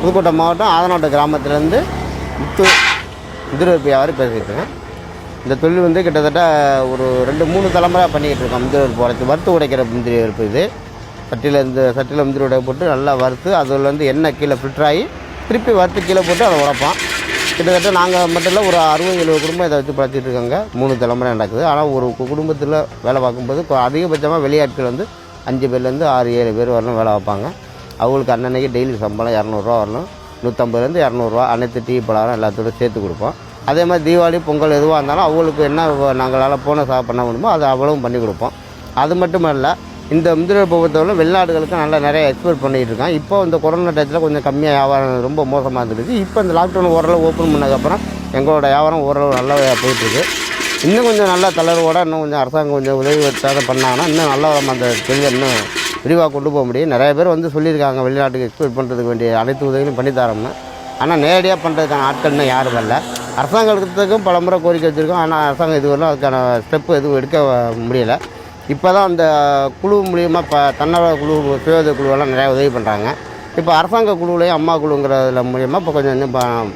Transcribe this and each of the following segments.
புதுக்கோட்டை மாவட்டம் ஆதனோட்டை கிராமத்துலேருந்து முத்து முந்திரி பருப்பு இந்த தொழில் வந்து கிட்டத்தட்ட ஒரு ரெண்டு மூணு தலைமுறை பண்ணிக்கிட்டு இருக்கோம் முந்திரி போகிறது வறுத்து உடைக்கிற முந்திரி பருப்பு இது. சட்டியில் இந்த சட்டியில் முந்திரி உடைய போட்டு நல்லா வறுத்து அதில் வந்து எண்ணெய் கீழே ஃபில்டர் ஆகி திருப்பி வறுத்து கீழே போட்டு அதை உடைப்போம். கிட்டத்தட்ட நாங்கள் மட்டும் இல்லை ஒரு அறுபது எழுபது குடும்பம் இதை வச்சு பழச்சிட்டு இருக்காங்க. மூணு தலைமுறை நடக்குது. ஆனால் ஒரு குடும்பத்தில் வேலை பார்க்கும்போது அதிகபட்சமாக வெளியாட்கள் வந்து அஞ்சு பேர்லேருந்து ஆறு ஏழு பேர் வரணும் வேலை வைப்பாங்க அவங்களுக்கு அன்னன்னைக்கு டெய்லி சம்பளம் இரநூறுவா வரணும். நூற்றம்பதுலேருந்து இரநூறுவா அனைத்து டீ பலகாரம் எல்லாத்தோட சேர்த்து கொடுப்போம். அதே மாதிரி தீபாவளி பொங்கல் எதுவாக இருந்தாலும் அவங்களுக்கு என்ன நாங்களால் போன சா பண்ண முடியுமோ அதை அவ்வளவும் பண்ணி கொடுப்போம். அது மட்டும் இல்லை இந்த முந்திரி பொறுத்தவரை வெளிநாடுகளுக்கு நல்லா நிறைய எக்ஸ்போர்ட் பண்ணிகிட்டு இருக்கோம் இப்போ இந்த கொரோனா டயத்தில் கொஞ்சம் கம்மியாக வியாபாரம் ரொம்ப மோசமாக இருந்துருக்கு இப்போ இந்த லாக்டவுன் ஓரளவு ஓப்பன் பண்ணதுக்கப்புறம் எங்களோட வியாபாரம் ஓரளவு நல்லா போயிட்டுருக்கு இன்னும் கொஞ்சம் நல்லா தளர்வோட இன்னும் கொஞ்சம் அரசாங்கம் கொஞ்சம் உதவி வச்சாத பண்ணாங்கன்னா இன்னும் நல்லா நம்ம அந்த தொழில் இன்னும் விரிவாக கொண்டு போக முடியும். நிறைய பேர் வந்து சொல்லியிருக்காங்க வெளிநாட்டுக்கு எக்ஸ்போர்ட் பண்ணுறதுக்கு வேண்டிய அனைத்து உதவிகளும் பண்ணித்தரோம்னு ஆனால் நேரடியாக பண்ணுறதுக்கான ஆட்கள் இன்னும் யாரும் வரல. அரசாங்கத்துக்கும் பல முறை கோரிக்கை வச்சுருக்கோம். ஆனால் அரசாங்கம் இதுவரையும் அதுக்கான ஸ்டெப்பு எதுவும் எடுக்க முடியலை. இப்போ தான் அந்த குழு மூலியமாக இப்போ தன்னார்வ குழு சுயோதய குழுவெல்லாம் நிறையா உதவி பண்ணுறாங்க இப்போ அரசாங்க குழுவிலையும் அம்மா குழுங்கிறதுல மூலியமாக இப்போ கொஞ்சம் இன்னும்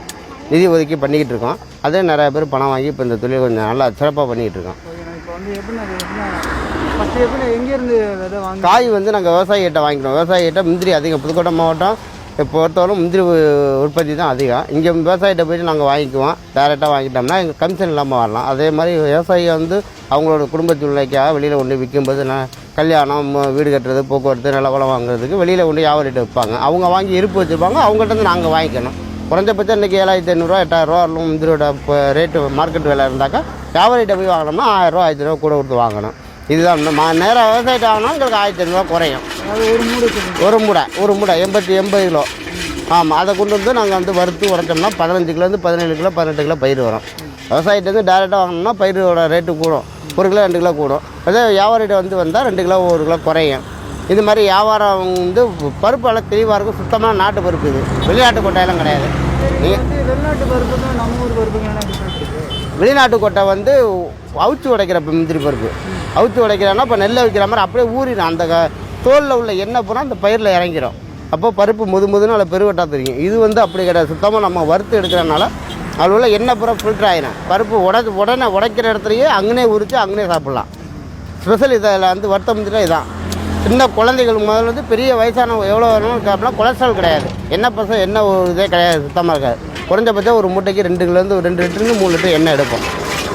நிதி ஒதுக்கி பண்ணிக்கிட்டு இருக்கோம். அதே நிறைய பேர் பணம் வாங்கி இப்போ இந்த தொழில் கொஞ்சம் நல்லா சிறப்பாக பண்ணிக்கிட்டு இருக்கோம். இப்போ வந்து எப்படி எப்படின்னா ஃபஸ்ட்டு எப்படி எங்கேருந்து விதை காய் வந்து நாங்கள் விவசாயிகிட்ட வாங்கிக்கிறோம். விவசாயிகிட்ட முந்திரி அதிகம். புதுக்கோட்டை மாவட்டம் இப்போ பொறுத்தவரை முந்திரி உற்பத்தி தான் அதிகம். இங்கே விவசாயிகிட்ட போயிட்டு நாங்கள் வாங்கிக்குவோம். டேரெக்டாக வாங்கிட்டோம்னா எங்கள் கமிஷன் இல்லாமல் வரலாம். அதே மாதிரி விவசாயி வந்து அவங்களோட குடும்ப சூழ்நிலைக்காக வெளியில் கொண்டு விற்கும்போது கல்யாணம் வீடு கட்டுறது போக்குவரத்து நிலவலம் வாங்குறதுக்கு வெளியில் கொண்டு வியாபாரிகிட்ட விற்பாங்க? அவங்க வாங்கி இருப்பு வச்சுருப்பாங்க. அவங்கள்ட்ட இருந்து நாங்கள் வாங்கிக்கணும். குறைஞ்சபட்சம் இன்றைக்கி ஏழாயிரத்தி ஐநூறுரூவா எட்டாயிரரூவா வரலும் முந்திரியோட இப்போ ரேட்டு மார்க்கெட் விலை இருந்தாக்கா வியாபாரிகிட்ட போய் வாங்கினோம்னா ஆயிரரூவா ஆயிரத்தி ரூபா கூட கொடுத்து வாங்கணும். இதுதான் மா நேராக விவசாயிட்ட வாங்கினா எங்களுக்கு ஆயிரத்தி ஐநூறுரூவா குறையும். ஒரு மூடு ஒரு மூடை ஒரு மூடை எண்பத்தி எண்பது கிலோ. ஆமாம் அதை கொண்டு வந்து நாங்கள் வந்து வறுத்து உடைச்சோம்னா பதினஞ்சு கிலோந்து பதினேழு கிலோ பதினெட்டு கிலோ பயிர் வரும். விவசாயிட்டேருந்து டேரெக்டாக வாங்கினோம்னா பயிரோட ரேட்டு கூடும். ஒரு கிலோ ரெண்டு கிலோ கூடும். அதே வியாபாரிகிட்ட வந்து வந்தால் ரெண்டு கிலோ ஒரு கிலோ குறையும். இது மாதிரி வியாபாரம் வந்து பருப்பு எல்லாம் தெளிவாக இருக்கும். சுத்தமான நாட்டு பருப்பு இது. வெளிநாட்டு கொட்டையெல்லாம் கிடையாது. வெளிநாட்டு கொட்டை வந்து அவிச்சு உடைக்கிற முந்திரி பருப்பு. அவுத்து உடைக்கிறோன்னா இப்போ நெல்லை வைக்கிற மாதிரி அப்படியே ஊறிடும் அந்த தோலில் உள்ள எண்ணெய் பூரா அந்த பயிரில் இறங்கிடும். அப்போ பருப்பு முது முதுன்னு அதில் பெருவட்டா தெரியும். இது வந்து அப்படி கிடையாது. சுத்தமாக நம்ம வறுத்து எடுக்கிறனால அதில் உள்ள எண்ணெய் பூரா ஃபில்டர் ஆயிடும் பருப்பு உடச்சு உடனே உடைக்கிற இடத்துலையே அங்கனே உரித்து அங்கனே சாப்பிட்லாம். ஸ்பெஷல் இதில் வந்து வறுத்த முடிஞ்சுனா இதான். சின்ன குழந்தைகள் முதல்ல வந்து பெரிய வயசான எவ்வளோ வேணும்னு சாப்பிடலாம் கொலஸ்ட்ரால் கிடையாது. எண்ணெய் பசம் என்ன ஒரு இதே கிடையாது சுத்தமாக இருக்காது. குறைஞ்சபட்சம் ஒரு மூட்டைக்கு ரெண்டு கிலோந்து ரெண்டு லிட்டருந்து மூணு லிட்டர் எண்ணெய் எடுப்போம்.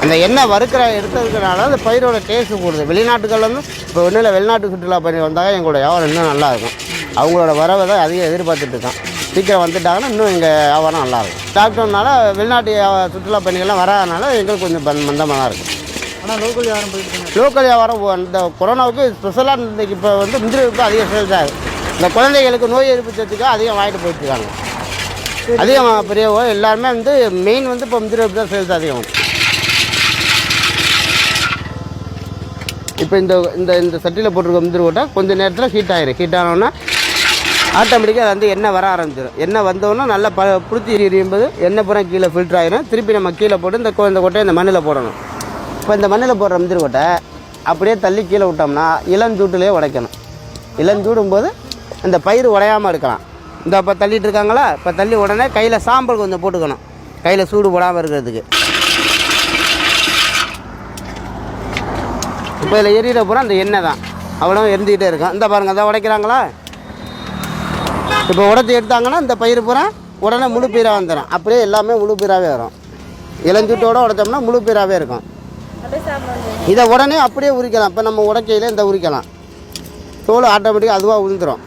அந்த எண்ணெய் வறுக்கிற எடுத்ததுனால அந்த பயிரோட டேஸ்ட் கூடுது. வெளிநாட்டுகள் வந்து இப்போ ஒன்றும் இல்லை வெளிநாட்டு சுற்றுலா பயணி வந்தாங்க எங்களோட வியாபாரம் இன்னும் நல்லா இருக்கும். அவங்களோட வரவை தான் அதிகம் எதிர்பார்த்துட்டு இருக்கோம் சீக்கிரம் வந்துட்டாங்கன்னா இன்னும் எங்கள் வியாபாரம் நல்லாயிருக்கும் லாக்டவுன்னால வெளிநாட்டு சுற்றுலா பயணிகள்லாம் வராதனால எங்களுக்கு கொஞ்சம் மந்தமாக தான் இருக்கும். ஆனால் லோக்கல் யாரும் போயிட்டு லோக்கல் வியாபாரம் இந்த கொரோனாவுக்கு ஸ்பெஷலாக இன்னைக்கு இப்போ வந்து முந்திரி விற்பனை அதிகம் சேல்ஸ் ஆகுது இந்த குழந்தைகளுக்கு நோய் எதிர்ப்பு சத்துக்கு அதிகம் வாங்கிட்டு போயிட்டு இருக்காங்க. அதிகம் பெரியவோ எல்லாருமே வந்து மெயின் வந்து இப்போ முந்திரி தான் சேல்ஸ் அதிகம். இப்போ இந்த இந்த இந்த சட்டியில் போட்டிருக்க முந்திரி போட்டால் கொஞ்சம் நேரத்தில் ஹீட் ஆயிரும். ஹீட் ஆனோன்னா ஆட்டோமேட்டிக்காக அது வந்து எண்ணெய் வர ஆரம்பிச்சிடும் எண்ணெய் வந்தோன்னா நல்லா ப எரியும் போது எண்ணெய் பூரா கீழே ஃபில்டர் ஆயிரும். திருப்பி நம்ம கீழே போட்டு இந்த இந்த கொட்டையை இந்த மண்ணில் போடணும். இப்போ இந்த மண்ணில் போடுற முந்திரி கொட்டை அப்படியே தள்ளி கீழே விட்டோம்னா இளஞ்சூட்டிலே உடைக்கணும். இளஞ்சூடும் போது இந்த பயிர் உடையாமல் இருக்கலாம். இந்த இப்போ தள்ளிட்டு இருக்காங்களா? இப்போ தள்ளி உடனே கையில் சாம்பல் கொஞ்சம் போட்டுக்கணும். கையில் சூடு போடாமல் இருக்கிறதுக்கு. இப்போ இதில் எரியிற பூரா அந்த எண்ணெய் தான். அவ்வளோ எரிஞ்சிக்கிட்டே இருக்கும். இந்த பாருங்கள் அதை உடைக்கிறாங்களா? இப்போ உடச்சி எடுத்தாங்கன்னா இந்த பயிர் பூரா உடனே முழு பயிராக வந்துடும் அப்படியே எல்லாமே முழு பீராகவே வரும். இளஞ்சூட்டோட உடைச்சோம்னா முழு பயிராகவே இருக்கும். இதை உடனே அப்படியே உரிக்கலாம். இப்போ நம்ம உடைக்கையில் இந்த உரிக்கலாம். தோல் ஆட்டோமேட்டிக்காக அதுவாக உழுந்துடும்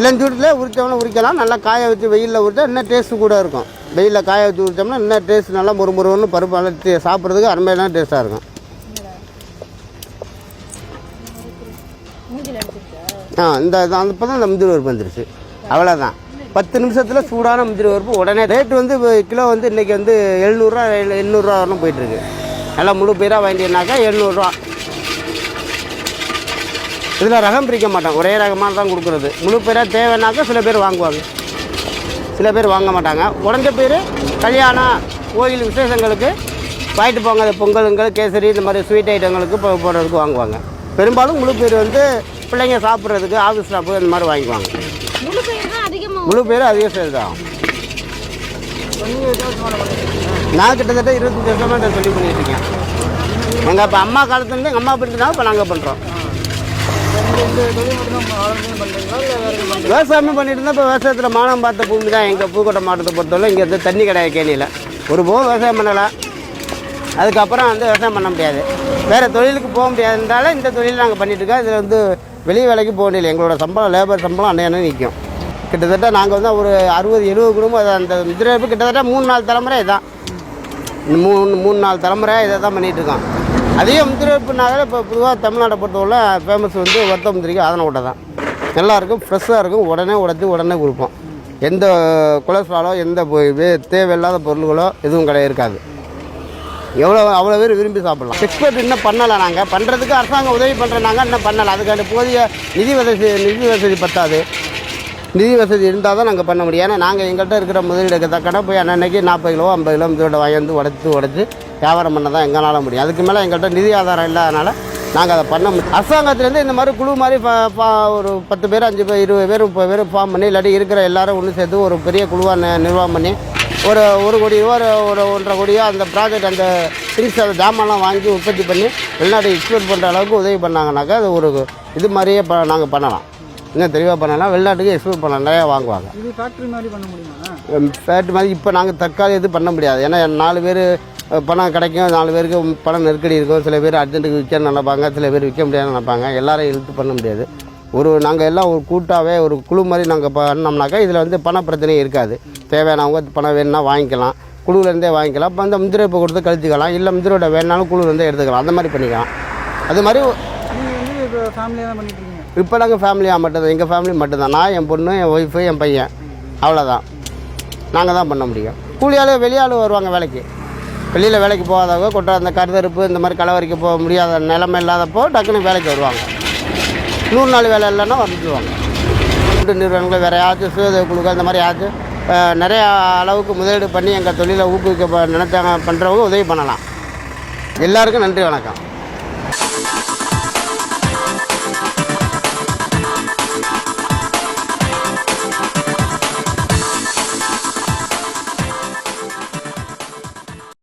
இளஞ்சூட்டிலே இருந்துச்சு இளஞ்சூட்டில் உரிக்கலாம். நல்லா காய வச்சு வெயிலில் உரித்தா இன்னும் டேஸ்ட்டு கூட இருக்கும். வெயிலில் காய வச்சு உரித்தோம்னா இன்னும் டேஸ்ட் நல்லா முறுமுறுன்னு பருப்பு நல்லா சாப்பிட்றதுக்கு அருமையான டேஸ்ட்டாக இருக்கும். ஆ இந்த இப்போ தான் இந்த முந்திரி பருப்பு வந்துருச்சு. அவ்வளோதான் பத்து நிமிஷத்தில் சூடான முந்திரி பருப்பு உடனே ரேட்டு வந்து கிலோ வந்து இன்றைக்கி வந்து எழுநூறுரூவா எண்ணூறுரூவா வரணும் போயிட்டுருக்கு. நல்லா முழு பயிராக வாங்கிட்டீங்கனாக்கா எழுநூறுரூவா இதில் ரகம் பிரிக்க மாட்டோம் ஒரே ரகமாக தான் கொடுக்குறது. முழு பயிராக தேவைன்னாக்கா சில பேர் வாங்குவாங்க. சில பேர் வாங்க மாட்டாங்க. உடஞ்ச பேர் கல்யாணம் கோயில் விசேஷங்களுக்கு வாங்கிட்டு போங்க பொங்கலுங்கள் கேசரி இந்த மாதிரி ஸ்வீட் ஐட்டங்களுக்கு போடுறதுக்கு வாங்குவாங்க. பெரும்பாலும் முழு பேர் வந்து பிள்ளைங்க சாப்பிட்றதுக்கு ஆஃபீஸ் ஸ்டாஃபு இந்த மாதிரி வாங்கிக்குவாங்க. முழு பயிர் தான் அதிகமா? முழு பேர் அதிக சேல் தான். நீங்கள் நான் கிட்டத்தட்ட இருபத்தஞ்சி வருஷமாக இதை சொல்லி பண்ணிட்டு இருக்கேன். எங்கள் இப்போ அம்மா காலத்துலேருந்து எங்கள் அம்மா பண்ணிட்டு இப்போ நாங்கள் பண்ணுறோம் விவசாயமே பண்ணிட்டு இருந்தால் இப்போ விவசாயத்தில் மானம் பார்த்த பூமி தான் எங்கள் பூக்கோட்டை மாவட்டத்தை பொறுத்தவரை இங்கே வந்து தண்ணி கிடையாது கேணியில். ஒரு போக விவசாயம் பண்ணலாம் அதுக்கப்புறம் வந்து விவசாயம் பண்ண முடியாது. வேறு தொழிலுக்கு போக முடியாதுனால இந்த தொழில் நாங்கள் பண்ணிட்டு இருக்கோம். இதில் வந்து வெளியே வேலைக்கு போக முடியல எங்களோட சம்பளம் லேபர் சம்பளம் அன்னையான நிற்கும் கிட்டத்தட்ட நாங்கள் வந்து ஒரு அறுபது எழுபது குடும்பம் அதை அந்த மிதிரப்பு கிட்டத்தட்ட மூணு நாலு தலைமுறை இதான். மூணு மூணு நாலு தலைமுறை இதை தான் பண்ணிகிட்டு இருக்கோம். அதிகம் முந்திரிப்புனால இப்போ பொதுவாக தமிழ்நாட்டை பொறுத்தவரை ஃபேமஸ் வந்து ஒருத்த முந்திரிக்கு ஆதன ஓட்டை தான். நல்லாயிருக்கும் ஃப்ரெஷ்ஷாக இருக்கும். உடனே உடச்சி உடனே கொடுப்போம். எந்த கொலஸ்ட்ராலோ எந்த தேவையில்லாத பொருள்களோ எதுவும் கிடையாது. இருக்காது எவ்வளோ அவ்வளோ பேர் விரும்பி சாப்பிடலாம். எக்ஸ்போர்ட் இன்னும் பண்ணலை நாங்கள் பண்ணுறதுக்கு அரசாங்கம் உதவி பண்ணுறாங்க இன்னும் பண்ணலை. அதுக்கான போதிய நிதி வசதி நிதி வசதி பத்தாது. நிதி வசதி இருந்தால் தான் நாங்கள் பண்ண முடியும். ஏன்னா நாங்கள் எங்கள்கிட்ட இருக்கிற முதலீடுக்கு தக்கன போய் அன்னன்னைக்கு நாற்பது கிலோ ஐம்பது கிலோ இதோட வாங்கி உடச்சி உடச்சி வியாபாரம் பண்ண தான் எங்களால் முடியும். அதுக்கு மேலே எங்கள்கிட்ட நிதி ஆதாரம் இல்லாதனால நாங்கள் அதை பண்ண முடியும். அரசாங்கத்துலேருந்து இந்த மாதிரி குழு மாதிரி ப- பா ஒரு பத்து பேர் அஞ்சு பேர் இருபது பேர் முப்பது பேர் ஃபார்ம் பண்ணி இல்லாட்டி இருக்கிற எல்லாரும் ஒன்று சேர்த்து ஒரு பெரிய குழுவாக நிர்வாகம் பண்ணி ஒரு ஒரு கோடி ரூபா ஒரு ஒரு ஒன்றரை கோடியோ அந்த ப்ராஜெக்ட் அந்த திங்ஸ் அந்த ஜாமான்லாம் வாங்கி உற்பத்தி பண்ணி வெளிநாடு எக்ஸ்போர்ட் பண்ணுற அளவுக்கு உதவி பண்ணாங்கனாக்கா அது ஒரு இது மாதிரியே ப நாங்கள் பண்ணலாம். இன்னும் தெளிவாக பண்ணலாம் வெளிநாட்டுக்கு எக்ஸ்போர்ட் பண்ணலாம் நிறையா வாங்குவாங்க. ஃபேக்ட்ரி மாதிரி பண்ண முடியுமா? ஃபேட் மாதிரி இப்போ நாங்கள் தற்காலிக இது பண்ண முடியாது. ஏன்னா நாலு பேர் பணம் கிடைக்கும். நாலு பேருக்கு பணம் நெருக்கடி இருக்கும். சில பேர் அர்ஜென்ட்டுக்கு விற்க நினைப்பாங்க. சில பேர் விற்க முடியாதுன்னு நினைப்பாங்க. எல்லாரும் இழுத்து பண்ண முடியாது. ஒரு நாங்கள் எல்லாம் ஒரு கூட்டாகவே ஒரு குழு மாதிரி நாங்கள் பண்ணோம்னாக்கா இதில் வந்து பண பிரச்சனையும் இருக்காது. தேவையானவங்க பணம் வேணும்னா வாங்கிக்கலாம். குழுவிலேருந்தே வாங்கிக்கலாம். இப்போ அந்த முந்திரை இப்போ கொடுத்து கழிச்சிக்கலாம். இல்லை முந்திரோட வேணாலும் குழுவிலேருந்தே எடுத்துக்கலாம். அந்த மாதிரி பண்ணிக்கலாம். அது மாதிரி இப்போ நாங்கள் ஃபேமிலியாக மட்டும்தான் எங்கள் ஃபேமிலி மட்டும்தான். நான் என் பொண்ணு என் ஒய்ஃபு என் பையன். அவ்வளோதான் நாங்கள் தான் பண்ண முடியும். கூலியாள் வெளியாள் வருவாங்க வேலைக்கு. வெளியில் வேலைக்கு போகாதவங்க கொட்ட அந்த கருதறுப்பு இந்த மாதிரி கலவரிக்க போக முடியாத நிலைமை இல்லாதப்போ டக்குன்னு வேலைக்கு வருவாங்க. நூறு நாள் வேலை இல்லைன்னா வந்துடுவாங்க கூட்டு நிறுவனங்கள் வேறு யாராச்சும் சுயதை குழுக்கள் அந்த மாதிரி யாராச்சும் நிறையா அளவுக்கு முதலீடு பண்ணி எங்கள் தொழிலை ஊக்குவிக்க நினைத்தாங்க பண்ணுறவங்க உதவி பண்ணலாம். எல்லாருக்கும் நன்றி வணக்கம்.